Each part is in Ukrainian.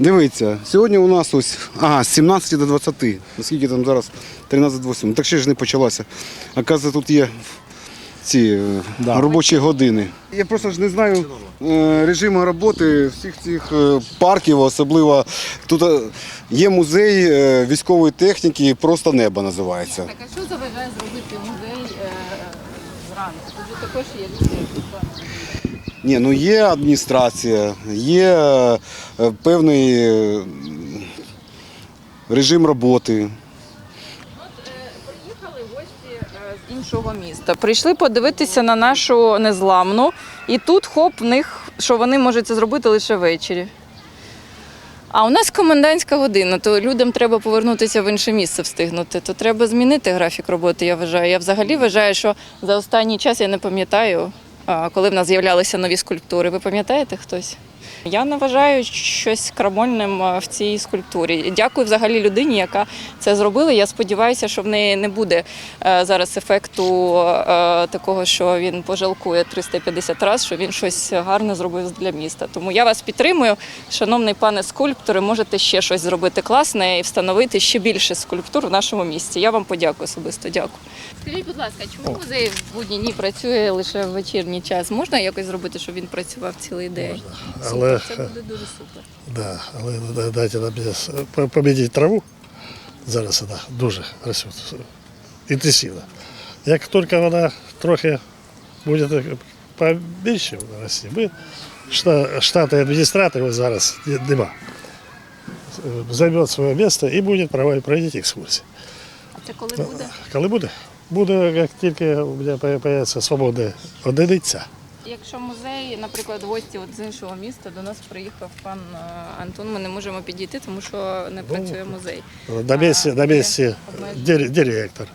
Дивіться, сьогодні у нас ось ага, з 17 до 20. Наскільки там зараз 13-8. Так ще ж не почалося. Оказується, тут є ці е, Да. робочі години. Я просто ж не знаю е, режиму роботи всіх цих е, парків, особливо тут е, є музей е, військової техніки, просто небо називається. Так, а що заважає зробити музей е, зранку? Тут же також є люди. Ні, ну є адміністрація, є е, певний е, режим роботи. Приїхали гості е, з іншого міста. Прийшли подивитися на нашу незламну, і тут хоп, в них, що вони можуть це зробити лише ввечері. А у нас комендантська година, то людям треба повернутися в інше місце встигнути. То треба змінити графік роботи, я вважаю. Я взагалі вважаю, що за останній час я не пам'ятаю, коли в нас з'являлися нові скульптури. Ви пам'ятаєте хтось? Я не вважаю щось крамольним в цій скульптурі. Дякую взагалі людині, яка це зробила. Я сподіваюся, що в неї не буде е, зараз ефекту е, такого, що він пожалкує 350 разів, що він щось гарне зробив для міста. Тому я вас підтримую, шановний пане скульптори, можете ще щось зробити класне і встановити ще більше скульптур в нашому місті. Я вам подякую особисто. Дякую. Скажіть, будь ласка, чому музей в будні дні працює лише в вечірній час? Можна якось зробити, щоб він працював цілий день? Але- Супер, це буде дуже супер. Да, але да- дайте нам зараз по- побідіть траву. Зараз вона дуже росте, інтенсивно. Як тільки вона трохи буде так побільше вона рости, ми шта- штатний адміністратор зараз нема. Займе своє місце і буде проводити проводити екскурсії. Це коли буде? Коли буде? Буде, як тільки у мене з'явиться свободна одиниця. Якщо музей, наприклад, гості от з іншого міста до нас приїхав пан е, Антон, ми не можемо підійти, тому що не працює музей. На місці, на місці директор,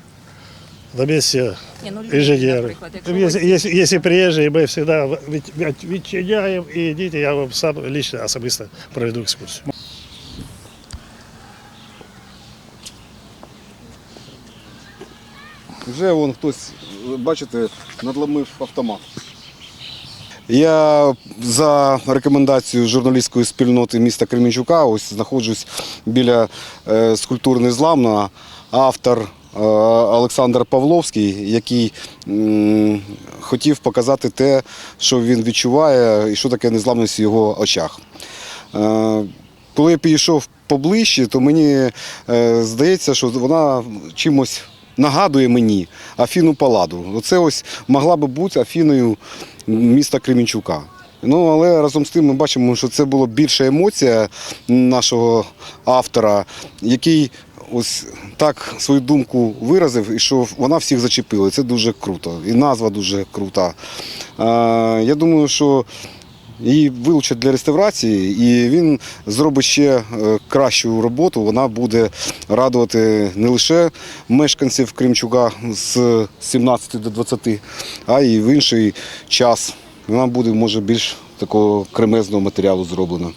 на місці ну, наприклад, якщо всегда від- від- відчиняємо і йдіть, я вам сам лично особисто проведу екскурсію. Вже вон хтось, бачите, надломив автомат. Я за рекомендацією журналістської спільноти міста Кременчука ось знаходжусь біля е, скульптури зламна. Автор е, Олександр Павловський, який хотів показати те, що він відчуває і що таке незламність в його очах. Е, коли я підійшов поближче, то мені здається, що вона чимось нагадує мені Афіну Паладу. Оце ось могла би бути Афіною міста Кремінчука. Ну, але разом з тим ми бачимо, що це була більша емоція нашого автора, який ось так свою думку виразив, і що вона всіх зачепила. Це дуже круто. І назва дуже крута. Я думаю, що її вилучать для реставрації, і він зробить ще е, кращу роботу. Вона буде радувати не лише мешканців Кримчука з 17 до 20, а й в інший час. Вона буде, може, більш такого кремезного матеріалу зроблена.